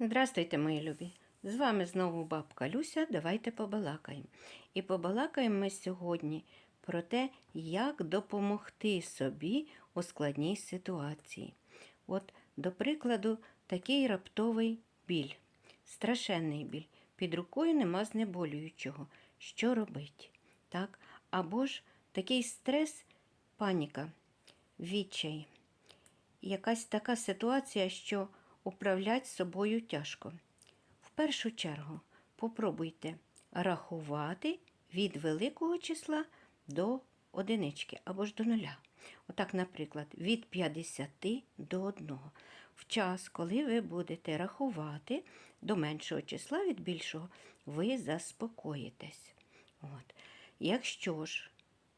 Здравствуйте, мої любі! З вами знову бабка Люся. Давайте побалакаємо. І побалакаємо ми сьогодні про те, як допомогти собі у складній ситуації. От, до прикладу, такий раптовий біль, страшенний біль. Під рукою нема знеболюючого. Що робити? Так? Або ж такий стрес, паніка, відчай якась така ситуація, що управляти собою тяжко. В першу чергу попробуйте рахувати від великого числа до одинички або ж до нуля. Отак, наприклад, від 50 до 1. В час, коли ви будете рахувати до меншого числа від більшого, ви заспокоїтесь. От. Якщо ж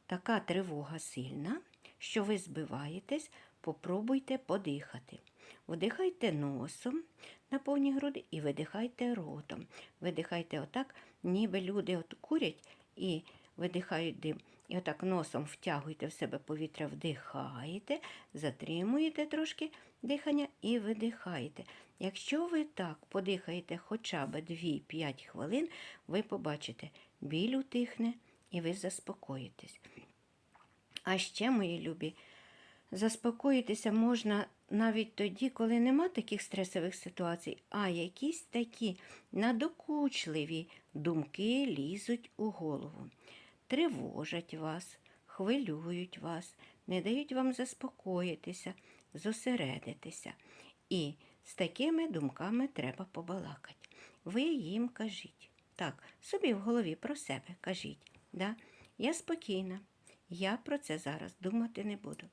така тривога сильна, що ви збиваєтесь, попробуйте подихати. Вдихайте носом на повні груди і видихайте ротом. Видихайте отак, ніби люди от курять і видихають дим. І отак носом втягуйте в себе повітря, вдихаєте, затримуєте трошки дихання і видихаєте. Якщо ви так подихаєте хоча б 2-5 хвилин, ви побачите, біль утихне і ви заспокоїтесь. А ще, мої любі, заспокоїтися можна навіть тоді, коли нема таких стресових ситуацій, а якісь такі надокучливі думки лізуть у голову, тривожать вас, хвилюють вас, не дають вам заспокоїтися, зосередитися. І з такими думками треба побалакати. Ви їм кажіть. Так, собі в голові про себе кажіть. Да? Я спокійна, я про це зараз думати не буду.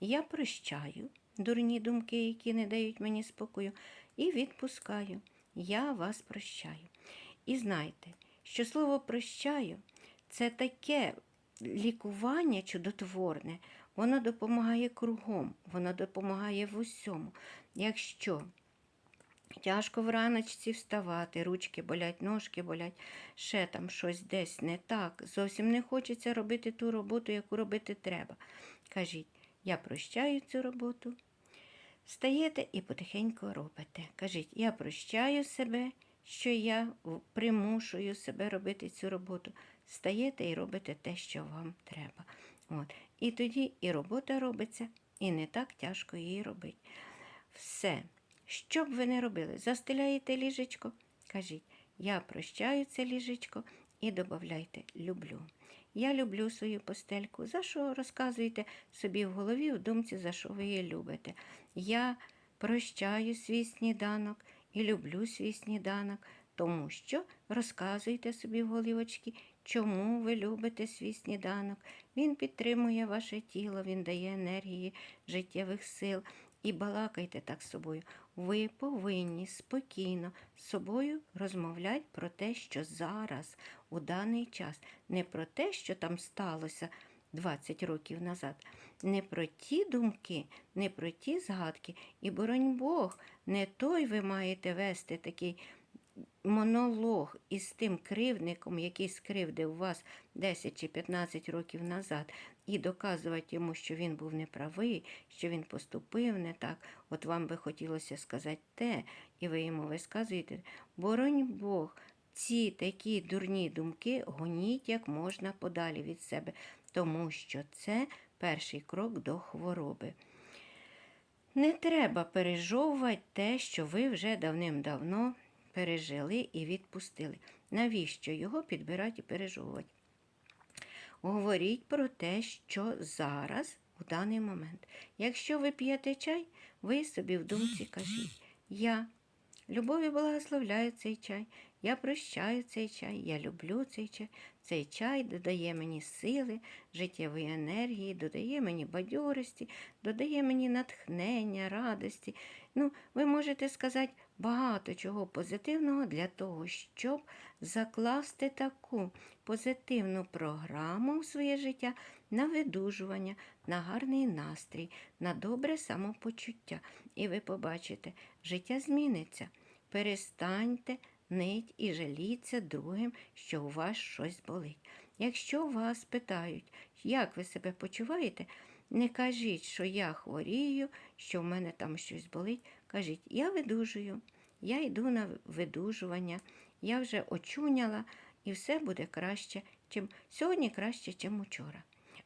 Я прощаю дурні думки, які не дають мені спокою, і відпускаю. Я вас прощаю. І знайте, що слово прощаю це таке лікування чудотворне, воно допомагає кругом, воно допомагає в усьому. Якщо Тяжко враночці вставати, ручки болять, ножки болять, ще там щось десь не так. Зовсім не хочеться робити ту роботу, яку робити треба. Кажіть, я прощаю цю роботу. Стаєте і потихеньку робите. Кажіть, я прощаю себе, що я примушую себе робити цю роботу. Стаєте і робите те, що вам треба. От. І тоді і робота робиться, і не так тяжко її робити. Все. Що б ви не робили? Застеляєте ліжечко? Кажіть, я прощаю це ліжечко і додавайте люблю. Я люблю свою постельку. За що розказуєте собі в голові, в думці, за що ви її любите? Я прощаю свій сніданок і люблю свій сніданок, тому що розказуйте собі в голівочки, чому ви любите свій сніданок. Він підтримує ваше тіло, він дає енергії, життєвих сил. І балакайте так з собою. Ви повинні спокійно з собою розмовляти про те, що зараз, у даний час, не про те, що там сталося 20 років назад, не про ті думки, не про ті згадки. І, боронь Бог, не той ви маєте вести такий монолог із тим кривдником, який скривдив вас 10 чи 15 років назад, і доказувати йому, що він був неправий, що він поступив не так, от вам би хотілося сказати те, і ви йому висказуєте, боронь Бог. Ці такі дурні думки гоніть як можна подалі від себе, тому що це перший крок до хвороби. Не треба пережовувати те, що ви вже давним-давно пережили і відпустили. Навіщо його підбирати і пережовувати? Говоріть про те, що зараз, у даний момент. Якщо ви п'єте чай, ви собі в думці кажіть, я любові благословляю цей чай, я прощаю цей чай, я люблю цей чай. Цей чай додає мені сили, життєвої енергії, додає мені бадьорості, додає мені натхнення, радості. Ну, ви можете сказати багато чого позитивного для того, щоб закласти таку позитивну програму в своє життя на видужування, на гарний настрій, на добре самопочуття. І ви побачите, життя зміниться. Перестаньте нить і жаліться другим, що у вас щось болить. Якщо вас питають, як ви себе почуваєте, не кажіть, що я хворію, що в мене там щось болить. Кажіть, я видужую, я йду на видужування, я вже очуняла, і все буде краще, чим сьогодні краще, чим учора.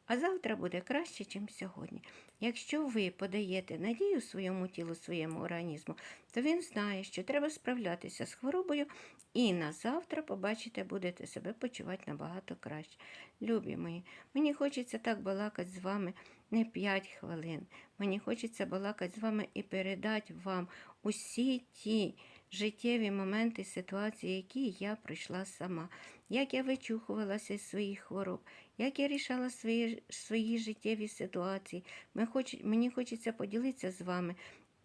А завтра буде краще, чим сьогодні. Якщо ви подаєте надію своєму тілу, своєму організму, то він знає, що треба справлятися з хворобою, і на завтра, побачите, будете себе почувати набагато краще. Любі мої, мені хочеться так балакати з вами не 5 хвилин. Мені хочеться балакати з вами і передати вам усі ті життєві моменти, ситуації, які я пройшла сама, як я вичухувалася з своїх хвороб, як я рішала свої, свої життєві ситуації. Мені хочеться поділитися з вами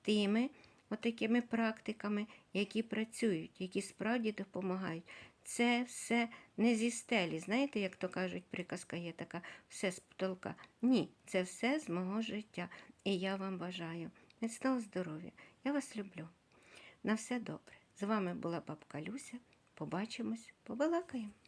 тими отакими практиками, які працюють, які справді допомагають. Це все не зі стелі. Знаєте, як то кажуть, приказка є така, все з потолка. Ні, це все з мого життя. І я вам бажаю міцного здоров'я. Я вас люблю. На все добре. З вами була бабка Люся. Побачимось, побалакаємо.